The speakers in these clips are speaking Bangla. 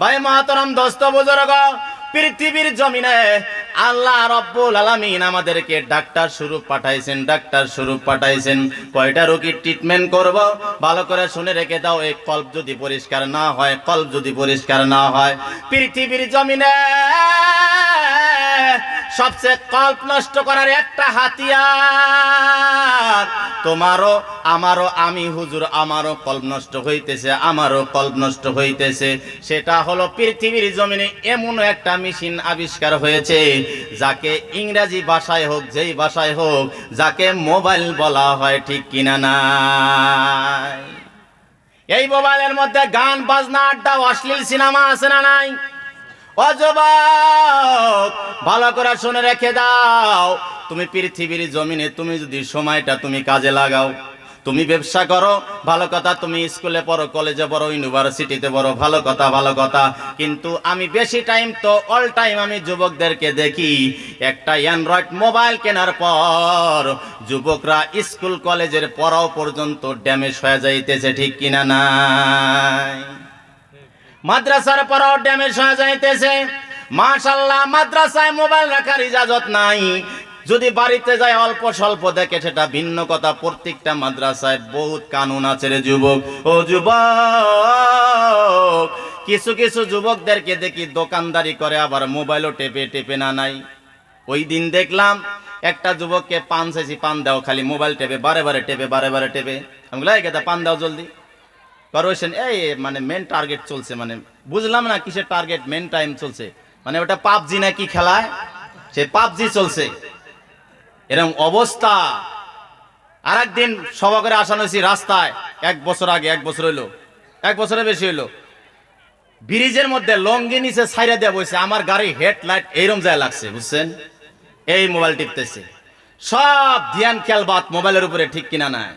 ভাই মহাতরম দোস্ত বুজুর্গ, পৃথিবীর জমিনে আল্লাহ রব্বুল আলামিন আমাদেরকে ডাক্তার স্বরূপ পাঠাইছেন, ডাক্তার স্বরূপ পাঠাইছেন। কয়টা রোগীর ট্রিটমেন্ট করব? ভালো করে শুনে রেখে দাও, এই কল্প যদি পরিষ্কার না হয়, কল্প যদি পরিষ্কার না হয়, পৃথিবীর জমিনে সবচেয়ে কল্প নষ্ট করার একটা হাতিয়ার। তোমারও, আমারও, আমি হুজুর, আমারও কল্প নষ্ট হইতেছে, আমারও কল্প নষ্ট হইতেছে। সেটা হলো পৃথিবীর জমিনে এমন একটা মেশিন আবিষ্কার হয়েছে, যাকে ইংরাজি ভাষায় হোক, যেই ভাষায় হোক, যাকে মোবাইল বলা হয়, ঠিক কিনা নাই? এই মোবাইলের মধ্যে গান, বাজনা, আড্ডা, অশ্লীল সিনেমা আছে না নাই? ভালো করে শুনে রেখে দাও। তুমি পৃথিবীর জমিনে, তুমি যদি সময়টা তুমি কাজে লাগাও, তুমি ব্যবসা করো, ভালো কথা, তুমি স্কুলে পড়ো, কলেজে পড়ো, ইউনিভার্সিটিতে পড়ো, ভালো কথা ভালো কথা। কিন্তু আমি বেশি টাইম তো অল টাইম আমি যুবকদেরকে দেখি, একটা অ্যান্ড্রয়েড মোবাইল কেনার পর যুবকরা স্কুল, কলেজের পড়াও পর্যন্ত ড্যামেজ হয়ে যাইতেছে, ঠিক কিনা নাই? মাদ্রাসার পরও ড্যামেজ হয়ে যাইতেছে। মাশাল্লাহ মাদ্রাসায় মোবাইল রাখার ইজাজত নাই। যদি বাড়িতে যায় অল্প স্বল্প দেখে সেটা ভিন্ন কথা। প্রত্যেকটা মাদ্রাসায় বহুত কানুন আছে রে যুবক। ও যুবক কিছু কিছু যুবকদেরকে দেখি দোকানদারি করে আবার মোবাইলও টেপে টেপে না নাই। ওই দিন দেখলাম একটা যুবককে পান চাইছি পান দাও খালি মোবাইল টেপে বারে বারে টেপে বারে বারে টেপে। আমি বলি, পান দাও জলদি। করোশন এই মানে মেন টার্গেট চলছে মানে বুঝলাম না কিসের টার্গেট মেন টাইম চলছে। মানে ওটা পাবজি নাকি খেলায়? সে পাবজি চলছে। এরকম অবস্থা। আর একদিন সভা করে আসানো রাস্তায়, এক বছর আগে, এক বছর হইল। এক বছরের বেশি হইল। ব্রিজের মধ্যে লঙ্গি নিচে ছাইরা দেওয়া বসে আমার গাড়ি হেডলাইট এইরকম যায় লাগছে, বুঝছেন? এই মোবাইল টিপতেছে। সব ধ্যান খেয়াল বাদ, মোবাইলের উপরে ঠিক কিনা নাই।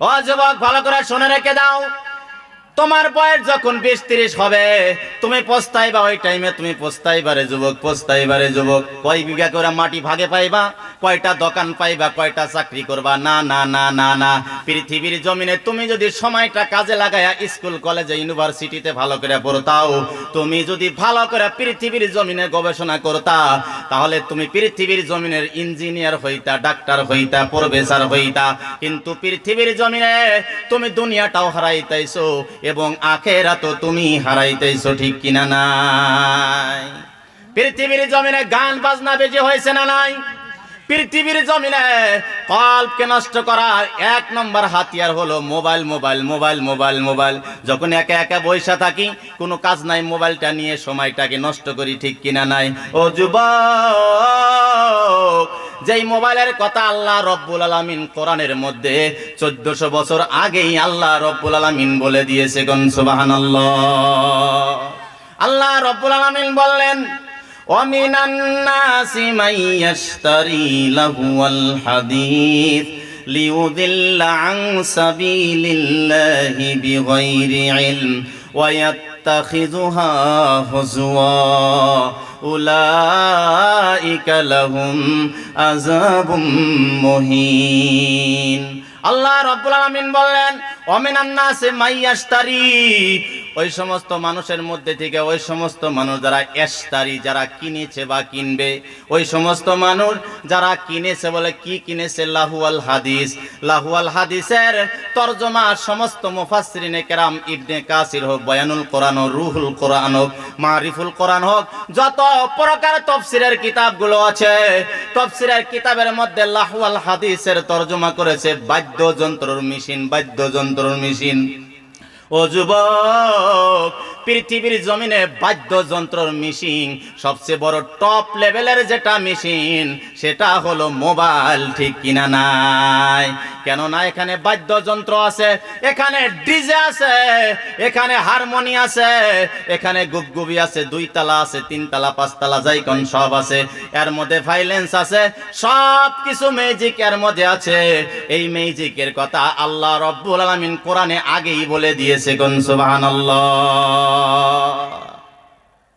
ও যুবক, ভালো করে শুনে রেখে দাও। তোমার বয়স যখন বিশ তিরিশ হবে, তুমি পস্তাইবা, ওই টাইমে তুমি পস্তাইবারে যুবক পস্তাইবারে যুবক। কয় বিঘা করে মাটি ভাগে পাইবা, কয়টা দোকান পাইবা, কয়টা চাকরি করবা? না না না না না। পৃথিবীর জমিনে তুমি যদি সময়টা কাজে লাগায়া স্কুল, কলেজে, ইউনিভার্সিটিতে ভালো করে পড়তাও, তুমি যদি ভালো করে পৃথিবীর জমিনে গবেষণা করতা, তাহলে তুমি পৃথিবীর জমিনের ইঞ্জিনিয়ার হইতা, ডাক্তার হইতা, প্রফেসর হইতা। কিন্তু পৃথিবীর জমিনে তুমি দুনিয়াটাও হারাইতেছো এবং আখেরা তো তুমি হারাইতেছো ঠিক কিনা নাই? পৃথিবীর জমিনে গান বাজনা বেশি হয়েছে না নাই? পৃথিবীর জমিনে কল্পকে নষ্ট করার এক নম্বর হাতিয়ার হলো mobile mobile mobile mobile mobile. যখন একা একা বৈশা থাকি, কোনো কাজ নাই, মোবাইলটা নিয়ে সময়টাকে নষ্ট করি, ঠিক কিনা নাই? ও যুবক! যেই মোবাইলের কথা আল্লাহ রব্বুল আলামিন কোরআনের মধ্যে চোদ্দশো বছর আগেই আল্লাহ রব্বুল আলামিন বলে দিয়েছে গন সুবহানাল্লাহ আল্লাহ রব্বুল আলামিন বললেন ومن الناس من يشتري لهو الحديث ليضل عن سبيل الله بغير علم ويتخذها هزوا উলাইকা লাহুম আযাবুম মুহিন। আল্লাহ রাব্বুল আলামিন বললেন ওই সমস্ত মানুষের মধ্যে থেকে ওই সমস্ত মানুষ যারা এস্তারি যারা কিনেছে বা কিনবে, ওই সমস্ত মানুষ যারা কিনেছে বলে কি কিনেছে? লাহুয়াল হাদিস। লাহুয়াল হাদিসের তরজমা সমস্ত মুফাসসিরিনে কেরাম ইবনে কাসির হোক, বয়ানুল কোরআন হোক, রুহুল কোরআন হোক, মারিফুল কোরআন হোক, যত প্রকার তফসিরের কিতাবগুলো আছে তফসিরের কিতাবের মধ্যে লাহওয়াল হাদিসের তরজমা করেছে বাদ্যযন্ত্রর মেশিন বাদ্যযন্ত্রর মেশিন। ও যুবক পৃথিবীর জমিনে বাদ্যযন্ত্রর মেশিন সবচেয়ে বড় টপ লেভেলের যেটা মেশিন সেটা হলো মোবাইল ঠিক কিনা নাই? কেননা এখানে বাদ্যযন্ত্র আছে, এখানে ডিজে আছে, এখানে হারমোনি আছে, এখানে গুবগুবি আছে দুই তালা আছে তিন তালা পাঁচ তালা যাইকন সব আছে। এর মধ্যে ভাইলেন্স আছে সব কিছু ম্যাজিক এর মধ্যে আছে। এই ম্যাজিকের কথা আল্লাহ রব্বুল আলামিন কোরআনে আগেই বলে দিয়েছে কোন সুবহানাল্লাহ।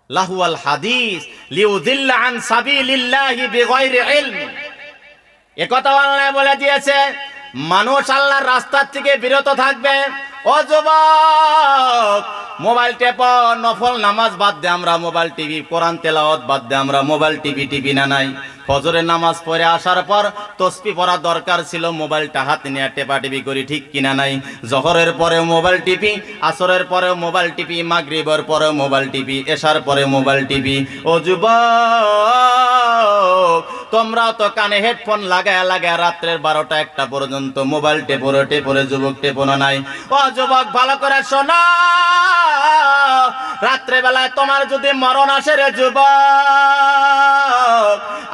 লাহুয়াল হাদিস লিউদিল্লা আন সাবিলিল্লাহি বিগয়রি ইলম। একথা আল্লাহ বলে দিয়েছে, মানুষ আল্লাহর রাস্তার থেকে বিরত থাকবে ও যুবক, মোবাইল টেপ, নফল নামাজ বাদ দে আমরা, মোবাইল টিভি, কোরআন তেলাওয়াত বাদ দে আমরা, মোবাইল টিভি টিভি না নাই। ফজরের নামাজ পড়ে আসার পর তসপি পড়া দরকার ছিল, মোবাইলটা হাতে নিয়ে টেপা টিপি করি ঠিক কিনা নাই। জহরের পরে মোবাইল টিপি আসরের পরে মোবাইল টিপি মাগরিবের পরে মোবাইল টিপি এশার পরে মোবাইল টিপি ও যুবক তোমরাও তো কানে হেডফোন লাগায় লাগায় রাত্রের বারোটা একটা পর্যন্ত মোবাইল টেপরে টেপরে যুবক টেপনো নাই। ও যুবক, ভালো করে শোনা। রাত্রে বেলায় তোমার যদি মরণ আসে রে যুবক,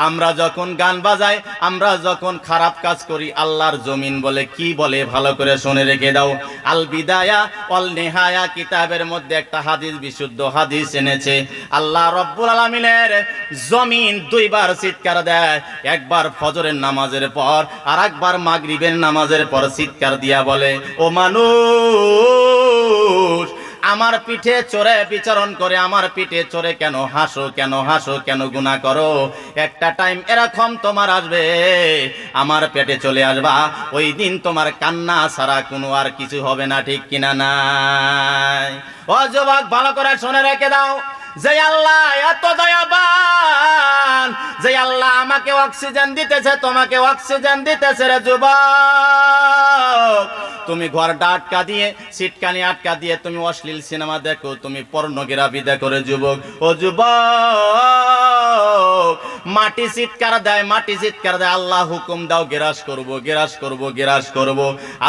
আমরা যখন গান বাজাই, আমরা যখন খারাপ কাজ করি, আল্লাহর জমিন বলে কি বলে ভালো করে শুনে রেখে দাও। আল বিদায়া অল নেহায়া, কিতাবের মধ্যে একটা হাদিস, বিশুদ্ধ হাদিস এনেছে। আল্লাহ রব্বুল আলমিনের জমিন দুইবার চিৎকার দেয়। একবার ফজরের নামাজের পর আর একবার মাগরিবের নামাজের পর চিৎকার দিয়া বলে, ও মানুষ, আমার পিঠে চড়ে বিচরণ করে, আমার পিঠে চড়ে কেন হাসো কেন হাসো, কেন গুণা করো? একটা টাইম এরকম তোমার আসবে, আমার পেটে চলে আসবা, ওই দিন তোমার কান্না ছাড়া কোনো আর কিছু হবে না, ঠিক কিনা নাই? ও যুবক, ভালো করে শুনে রেখে দাও, যে আল্লাহ এত দয়াবান যে আল্লাহ আমাকে অক্সিজেন দিতেছে তোমাকে অক্সিজেন দিতেছে রে যুবক। তুমি ঘরটা আটকা দিয়ে, সিটকানি আটকা দিয়ে তুমি অশ্লীল সিনেমা দেখো, তুমি পর্নোগ্রাফি দেখো রে যুবক। ও যুবক, মাটি চিৎকার দেয়, মাটি চিৎকার দেয়, আল্লাহ হুকুম দাও, গেরাস করব গেরাস করব গেরাস করব।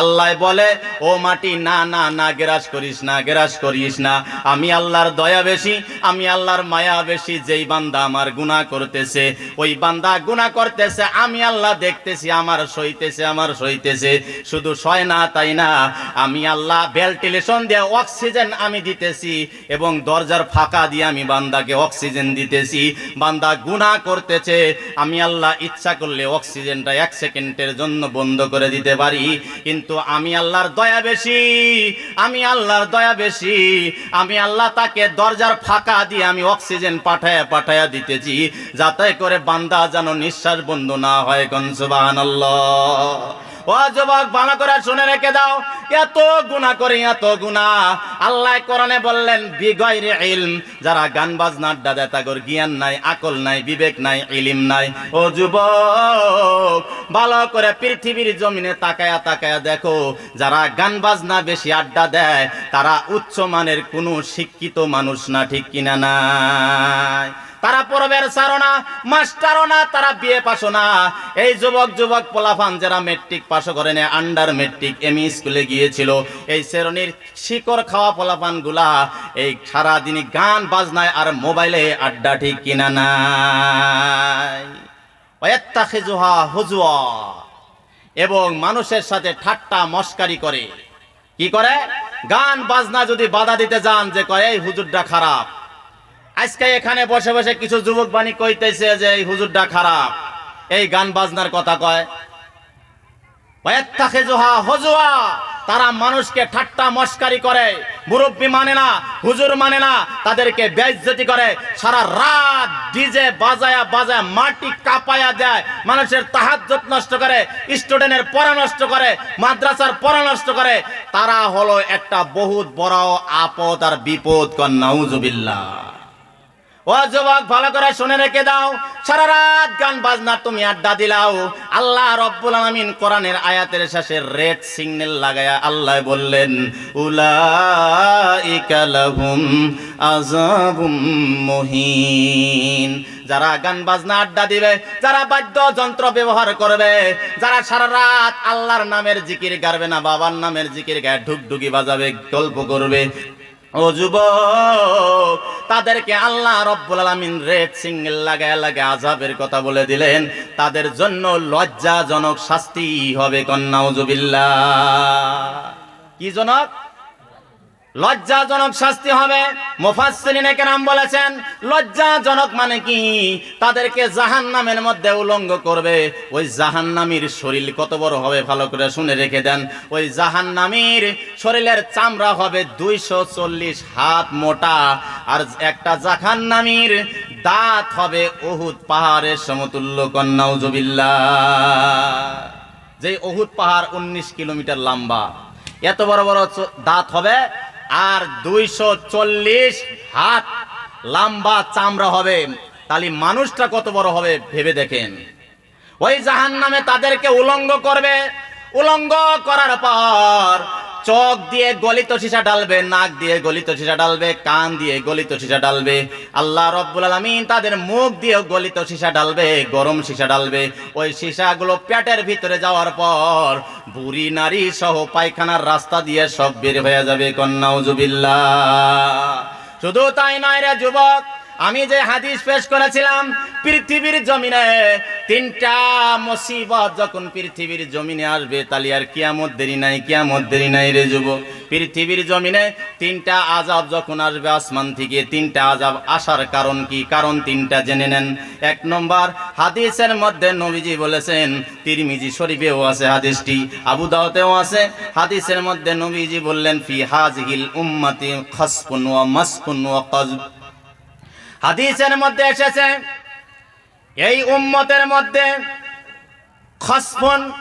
আল্লাহ বলে, ও মাটি, না না না, গেরাস করিস না, গেরাস করিস না। আমি আল্লাহর দয়া বেশি, আমি আল্লাহর মায়া বেশি, যেই বান্দা আমার গুনাহ করতেছে, ওই বান্দা গুনাহ করতেছে, আমি আল্লাহ দেখতেছি, আমার সইতেছে আমার সইতেছে। শুধু সয় না, তাই না। আমি আল্লাহ ভেন্টিলেশন দিয়ে অক্সিজেন আমি দিতেছি এবং দরজার ফাঁকা দিয়ে আমি বান্দাকে অক্সিজেন দিতেছি। বান্দা গুনাহ করতেছে। আমি আল্লাহ ইচ্ছা করলে অক্সিজেনটা এক সেকেন্ডের জন্য বন্ধ করে দিতে পারি। কিন্তু আমি আল্লাহর দয়া বেশি। আমি আল্লাহর দয়া বেশি। আমি আল্লাহ তাকে দরজার ফাঁকা দিয়ে আমি অক্সিজেন পাঠায় পাঠায়া দিতেছি। যাতে করে বান্দা যেন নিঃশ্বাস বন্ধ না হয় কনসুবান ও ভালো করে শুনে রেখে দাও। এত করে, এত আল্লাহ বললেন যারা গান জ্ঞান নাই, আকল নাই, বিবেক নাই নাই। ভালো করে পৃথিবীর জমিনে তাকায়া তাকায়া দেখো, যারা গান বাজনা বেশি আড্ডা দেয়, তারা উচ্চ মানের কোনো শিক্ষিত মানুষ না, ঠিক কিনা নাই? তারা পরবের সারো না মাস্টারও না, তারা বিয়ে পাশো না। এই যুবক যুবক পোলাফান যারা মেট্রিক পাশ করে নেয়, আন্ডার মেট্রিক এমই স্কুলে গিয়েছিল, এই শ্রেণির শিকড় খাওয়া পোলাপানগুলা এই সারাদিনই গান বাজনায় আর মোবাইলে আড্ডা ঠিক কিনা নাই। ওয়াত্তাখিজুহা হুজুয়া। এবং মানুষের সাথে ঠাট্টা মস্কারি করে। কি করে? গান বাজনা যদি বাধা দিতে যান যে কয়, এই হুজুরটা খারাপ। আজকে এখানে বসে বসে কিছু যুবক বাণী কইতেছে যে, এই হুজুরটা খারাপ। এই গান বাজনার কথা কয়। তারা মানুষকে ঠাট্টা মস্কারি করে। মুরব্বী মানে না, হুজুর মানে না, তাদেরকে বেইজ্জতি করে। সারা রাত ডিজে বাজায়া বাজায় মাটি কাপায়া দেয়। মানুষের তাহাজ্জত নষ্ট করে, স্টুডেন্টের পড়া নষ্ট করে, মাদ্রাসার পড়া নষ্ট করে। তারা হলো একটা বহুত বড় আপদ আর বিপদ কন্যাউজুবিল্লাহ ও ভালো করে শুনে রেখে দাও। গান তুমি আড্ডা দিলাও। আল্লাহ কোরআনের আয়াতের রেড লাগায়া আল্লাহ বললেন যারা গান বাজনা আড্ডা দিবে, যারা বাদ্য যন্ত্র ব্যবহার করবে, যারা সারা রাত আল্লাহর নামের জিকির গাবে না, বাবার নামের জিকির গায়ে ঢুকঢুকি বাজাবে, গল্প করবে ও যুবক, তাদেরকে আল্লাহ রব্বুল আলামিন রেড সিঙ্গেল লাগায় লাগায় আজাবের কথা বলে দিলেন। তাদের জন্য লজ্জাজনক শাস্তি হবে কন্যাউজুবিল্লাহ কি জনক? লজ্জাজনক শাস্তি হবে। মুফাসসিরিন কেরাম বলেছেন, লজ্জাজনক মানে কি? তাদেরকে জাহান্নামের মধ্যে উলঙ্গ করবে। ওই জাহান্নামীর শরীর কত বড় হবে ভালো করে শুনে রেখে দেন। ওই জাহান্নামীর শরীরের চামড়া হবে দুইশো চল্লিশ হাত মোটা। আর একটা জাহান্নামীর দাঁত হবে ওহুদ পাহাড়ের সমতুল্য কন্যাউজবিল্লা যে ওহুদ পাহাড় উনিশ কিলোমিটার লম্বা। এত বড় বড় দাঁত হবে আর দুইশো চল্লিশ হাত লম্বা চামড়া হবে। তাহলে মানুষটা কত বড় হবে ভেবে দেখেন। ওই জাহান নামে তাদেরকে উলঙ্গ করবে। উলঙ্গ করার পর চোখ দিয়ে গলিত সীসা ডালবে নাক দিয়ে গলিত সীসা ডালবে কান দিয়ে গলিত সীসা ডালবে আল্লাহ রব্বুল আলামিন তাদের মুখ দিয়ে গলিত সীসা ডালবে গরম সীসা ডালবে ওই সীসাগুলো পেটের ভিতরে যাওয়ার পর বুড়ি নারী সহ পায়খানার রাস্তা দিয়ে সব বের হয়ে যাবে কন্যাউজুবিল্লাহ শুধু তাই নয় রে যুবক, আমি যে হাদিস পেশ করেছিলাম, পৃথিবীর জমিনে তিনটা মুসিবত যখন পৃথিবীর জমিনে আসবে, তাহলে আর কিয়ামত দেরি নাই, কিয়ামত দেরি নাই রে যুব পৃথিবীর জমিনে তিনটা আজাব যখন আসবে আসমান থেকে, তিনটা আজাব আসার কারণ কি? কারণ তিনটা জেনে নেন। এক নম্বর, হাদিসের মধ্যে নবীজি বলেছেন, তিরমিজি শরীফেও আছে হাদিসটি, আবু দাওতেও আছে। হাদিসের মধ্যে নবীজি বললেন, ফি হাজহিল উম্মতি খাসফুন ওয়া মাসফুন ওয়া কাযব। হাদিসের মধ্যে এসেছে এই উম্মতের মধ্যে খসফন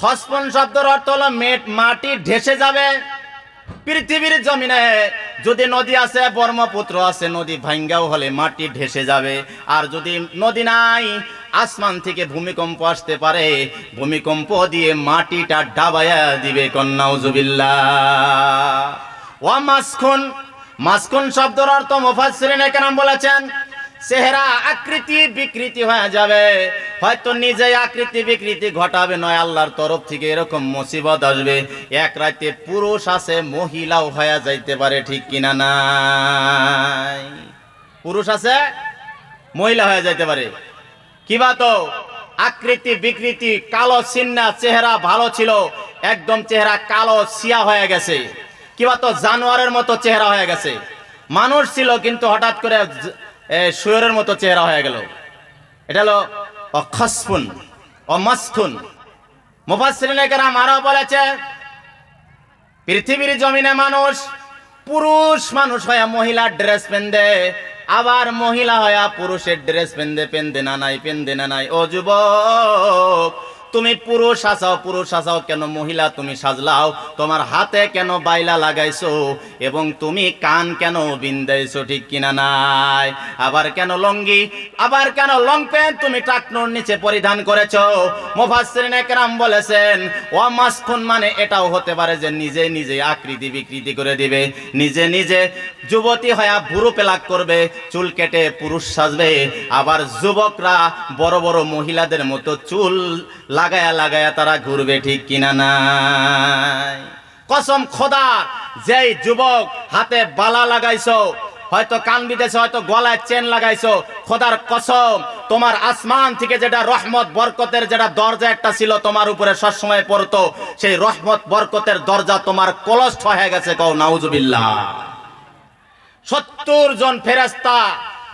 খসফন শব্দের অর্থ হলো মেট- ঢেসে যাবে। পৃথিবীর জমিনে যদি নদী আছে, ব্রহ্মপুত্র আছে, নদী ভাঙ্গাও হলে মাটি ঢেসে যাবে। আর যদি নদী নাই, আসমান থেকে ভূমিকম্প আসতে পারে, ভূমিকম্প দিয়ে মাটিটা ডাবায়া দিবে কন্যাউজুবিল্লাহ ও মাসখুন মাসখুন শব্দের অর্থ মুফাসসিরিন একরাম বলেছেন চেহারা আকৃতি বিকৃতি হয়ে যাবে। হয়তো নিজে আকৃতি বিকৃতি ঘটাবে, নয় আল্লাহর তরফ থেকে এরকম মুসিবত আসবে। এক রাতে পুরুষ আছে, মহিলাও হয়ে যাইতে পারে, ঠিক কিনা নাই? পুরুষ আছে, মহিলা হয়ে যাইতে পারে। কিবা তো? আকৃতি বিকৃতি, কালো চিন্না চেহারা ভালো ছিল, একদম চেহারা কালো সিয়া হয়ে গেছে। কিবা তো? জানোয়ারের মতো চেহারা হয়ে গেছে। মানুষ ছিল, কিন্তু হঠাৎ করে শুয়োরের মতো চেহারা হয়ে গেল। এটা হলো অখসফুন, অমাসখুন। মুফাসসিরিনেকেরাম আরও বলেছে, পৃথিবীর জমিনে মানুষ, পুরুষ মানুষ হয়ে মহিলার ড্রেস পেন্দে, আবার মহিলা হয়া পুরুষের ড্রেস পেন্দে পেন্দে না নাই, পেন্দে না নাই। ও যুবক তুমি পুরুষ আসাও পুরুষ আসাও কেন মহিলা তুমি সাজলাও? তোমার হাতে কেন বাইলা লাগাইছো? এবং তুমি কান কেন বিন্দাইছো ঠিক কিনা নাই? আবার কেন লঙ্গি, আবার কেন লং প্যান্ট তুমি টাকনোর নিচে পরিধান করেছ? মুফাসসিরিন একরাম বলেছেন ও মাসখুন মানে এটাও হতে পারে যে নিজে নিজে আকৃতি বিকৃতি করে দিবে। নিজে নিজে যুবতী হয়া ভুরু পেলাক করবে, চুল কেটে পুরুষ সাজবে। আবার যুবকরা বড় বড় মহিলাদের মতো চুল লাগায়া লাগায়া তারা ঘুরবে ঠিক কিনা নাই? কসম খোদা যেই যুবক হাতে বালা লাগাইছো, হয়তো কান বিদেছে হয়তো গলায় চেন লাগাইছো, খোদার কসম, তোমার আসমান থেকে যেটা রহমত, বরকতের যেটা দরজা একটা ছিল, তোমার উপরে সবসময় পড়তো, সেই রহমত, বরকতের দরজা তোমার কলস্ট হয়ে গেছে কও, নাউজুবিল্লাহ। সত্তর জন ফেরেস্তা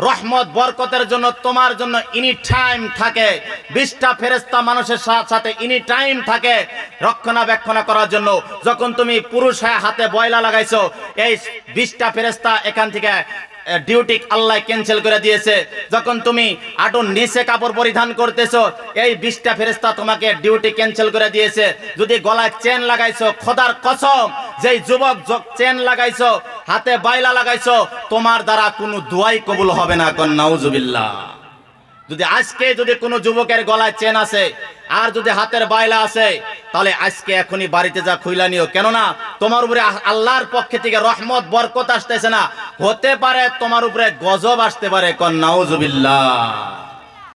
রহমত, বরকতের জন্য, তোমার জন্য ইনি টাইম থাকে। বিশটা ফেরেস্তা মানুষের সা- সাথে ইনি টাইম থাকে রক্ষণাবেক্ষণ করার জন্য। যখন তুমি পুরুষ হাতে বয়লা লাগাইছো, এই বিশটা ফেরেস্তা এখান থেকে ডিউটি আল্লাহ ক্যান্সেল করে দিয়েছে। যখন তুমি আটুর নিচে কাপড় পরিধান করতেছো, এই বিশটা ফেরেস্তা তোমাকে ডিউটি ক্যান্সেল করে দিয়েছে। যদি গলায় চেন লাগাইছো, খোদার কসম, যেই যুবক চেন লাগাইছো হাতে বাইলা লাগাইছো, তোমার দ্বারা কোনো দোয়াই কবুল হবে না কোন নাউজুবিল্লাহ। যদি আজকে যদি কোনো যুবকের গলায় চেন আছে, আর যদি হাতের বাইলা আছে, তাহলে আজকে এখনই বাড়িতে যা খুইলা নিও। কেননা, তোমার উপরে আল্লাহর পক্ষে থেকে রহমত, বরকত আসতেছে না। হতে পারে তোমার উপরে গজব আসতে পারে কন নাউজুবিল্লাহ।